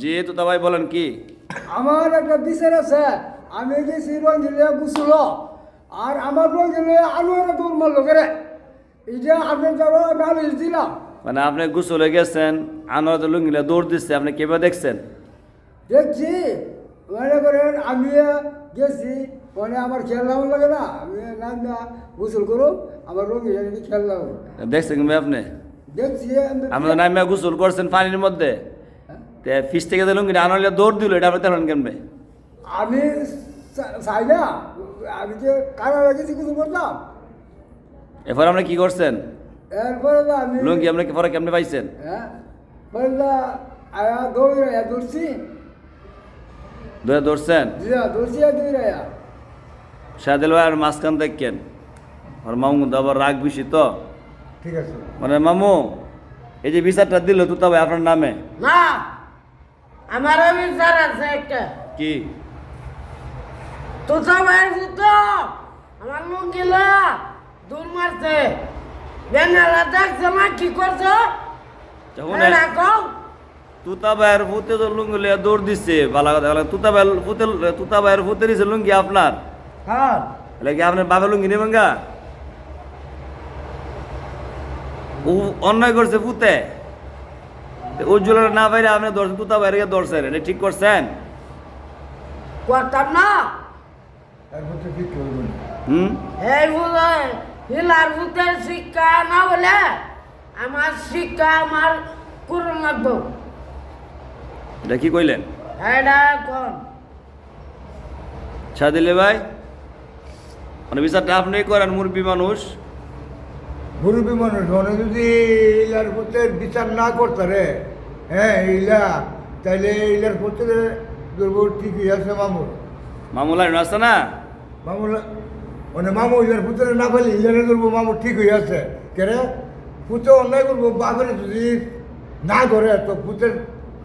জি তো ভাই বলেন কি? আমার একটা বিচার আছে। আমি গেছি রঞ্জিলে গুছিল আর আমার রঞ্জিলে আনোয়ারে দৌড় মারলো করে এই যে আপনার যাব নালিশ দিলাম। মানে আপনি গোসলে গেছেন আনোয়ার তো লুঙ্গিলে দৌড় দিচ্ছে আপনি কেভাবে দেখছেন? দেখছি। মনে করেন আমি গেছি মানে আমার খেললাম লাগে না আমি নাম না গোসল করুম আমার রঙিন খেললাম দেখছেন কিংবা আপনি? দেখছি আপনি তো নামে গোসল করছেন পানির মধ্যে। ফিস থেকে যে লুঙ্গিটা আনোয়ার দৌড় দিল এটা আপনি দেখলেন কেমনে আমি চাই না আমি যে কারা গেছি গোসল করতাম এরপর আপনি কি করছেন? এরপরে আমি লুঙ্গি আপনি পরে কেমনে পাইছেন? হ্যাঁ আয়া দৌড়ে দৌড়ছি। ধরে ধরছেন দিয়া দৌড়ছি আর দৌড়ে সাদেল ভাই আর মাঝখান দেখেন আর মামু তো আবার রাগ বেশি তো। ঠিক আছে। মানে মামু এই যে বিচারটা দিল তুতা ভাই আপনার নামে। না! আমার বিচার আছে একটা। কি? তো সবাই তো আমার লোক গেলা দূর মারছে। বেনালা দেখছে না কি করছ? রাখো তুতা ভাইয়ের ফুতে তো লুঙ্গি লিয়ে দৌড় দিচ্ছে কথা বলে। তুতা ফুতে তুতা ভাইয়ের ফুতে দিছে লুঙ্গি আপনার? হ্যাঁ। তাহলে কি আপনার বাবা লুঙ্গি নেবেন গা? অন্যায় করছে ফুতে উজ্জ্বলের না বাইরে আপনি দর্শন তুতা বাইরে দর্শেন এটা ঠিক করছেন? করতাম না? হুম? হিলার ভূতের শিক্ষা না বলে আমার শিক্ষা আমার করুন লাগবো। এটা কি কইলেন? এটা কোন? সাদিলে ভাই মানে বিচারটা আপনি করেন মুরব্বী মানুষ। মুরব্বী মানুষ মানে যদি ইলার পুত্রের বিচার না করতে রে হ্যাঁ ইলা তাইলে ইলার পুত্রের ধরবো ঠিকই আছে মামুর মামুলা আছে না? মামুর মানে মামু ইলার পুত্রে না পেলে ইলারে ধরবো মামু ঠিক হয়ে আছে। কেরে? পুত্র অন্যায় করব বাপের যদি না করে তো পুত্রের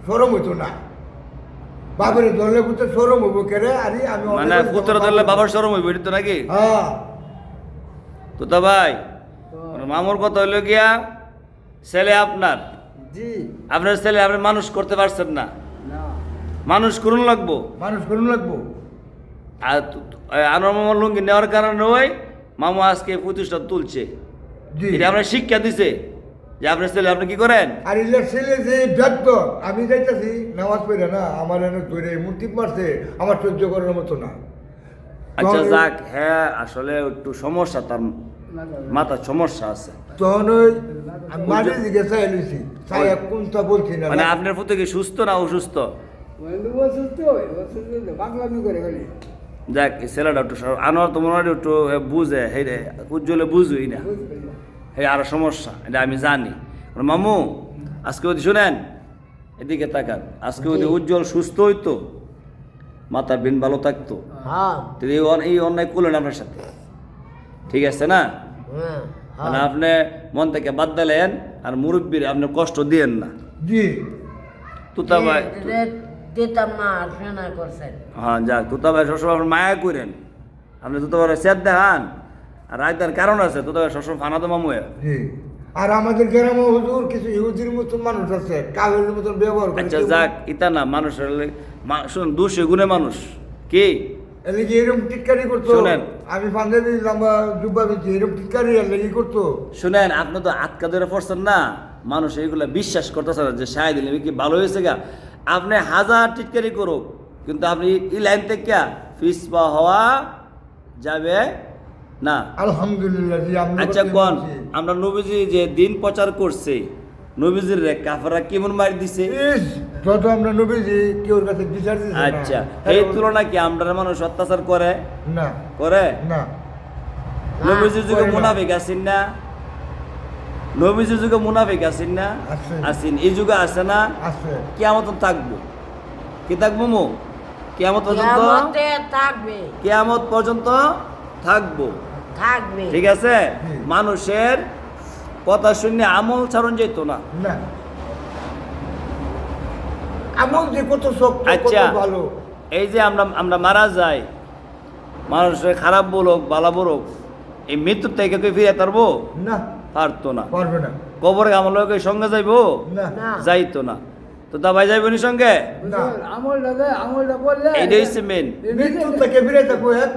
সরম হইতো না। বাপের ধরলে পুত্রের সরম হইব কেরে? আরে আমি মানে পুত্র ধরলে বাবার সরম হইব এটা তো নাকি? হ্যাঁ। তুতা ভাই মানে মামুর কথা হইল গিয়া ছেলে আপনার? জি। আপনার ছেলে আপনি মানুষ করতে পারছেন না। মানুষ করুন লাগবো। মানুষ করুন লাগবো। আর আনোয়ার মামার লুঙ্গি নেওয়ার কারণে ওই মামু আজকে প্রতিষ্ঠান তুলছে। জি। এটা আপনার শিক্ষা দিছে যে আপনার ছেলে আপনি কি করেন? আর ইলের ছেলে যে ব্যর্থ আমি যাইতেছি নামাজ পড়ে না আমার এনে ধরে মূর্তি মারছে আমার সহ্য করার মতো না। আচ্ছা যাক হ্যাঁ আসলে একটু সমস্যা তার মাথার সমস্যা আছে। তখন ওই আমি দিকে চাই লইছি। চাই কোনটা বলছি না মানে আপনার পুত্র কি সুস্থ না অসুস্থ? যাক ছেলেটা একটু আনোয়ার তো মনে হয় একটু বুঝে হে রে উজ্জ্বলে বুঝুই না। হে আরও সমস্যা এটা আমি জানি। মামু আজকে যদি শুনেন এদিকে তাকান আজকে যদি উজ্জ্বল সুস্থ হইতো মাথার বিন ভালো থাকতো। হ্যাঁ। এই অন্যায় করলেন আপনার সাথে। ঠিক আছে না? হ্যাঁ মানে আপনি মন থেকে বাদ দিলেন আর মুরব্বীর আপনি কষ্ট দিয়েন না। জি। তুতা ভাই হ্যাঁ যাক তুতা ভাই সবসময় আপনার মায়া করেন। আপনি তুতা ভাই সেদ দেখান। আর রায়তার কারণ আছে তুতা ভাই সবসময় ফানা তো মামু আর আমাদের গ্রামে হুজুর কিছু ইহুদির মতন মানুষ আছে কাগজের মতন ব্যবহার আচ্ছা যাক ইতা না মানুষের শুনুন দুশো গুণে মানুষ। কি? এরকম টিটকারি করতো? শোনেন। আমি পাঞ্জাবি লম্বা জুব্বা দিচ্ছি এরকম টিটকারি এলে করতো? শুনেন আপনি তো আটকা ধরে পড়ছেন না? মানুষ এইগুলা বিশ্বাস করতেছে না যে দিলে কি ভালো হয়েছে গা? আপনি হাজার টিটকারি করুক কিন্তু আপনি এই লাইন থেকে হওয়া যাবে না। আলহামদুলিল্লাহ আচ্ছা কোন? আমরা নবীজি যে দিন প্রচার করছে নবীজির রে কাফারা কেমন মারি দিছে? যত আমরা নবীজি কেউর কাছে বিচার আচ্ছা এই তুলনা কি আমরা মানুষ অত্যাচার করে? না। করে? না। নবীজির যুগে মুনাফিক আছেন না? নবীজির যুগে মুনাফিক আছেন না? আছেন। এই যুগে আছে না? আছে। কেয়ামত থাকব। কি থাকব মো? কেয়ামত পর্যন্ত? থাকবে। কেয়ামত পর্যন্ত থাকব। থাকবে। ঠিক আছে? মানুষের কথা শুনে আমল ছাড়ন যেত না। না। আমল যে কত শক্ত আচ্ছা ভালো। এই যে আমরা আমরা মারা যাই মানুষের খারাপ বলুক বালা বলুক এই মৃত্যুর থেকে তুই ফিরে পারব? না। পারতো না। পারবে না। কবরে আমল লোকের সঙ্গে যাইবো? না। না। যাইতো না। তো দাবাই সঙ্গে? দে আমলটা করলে এইটাই হচ্ছে মেন মৃত্যু থেকে ফিরে থাকব এক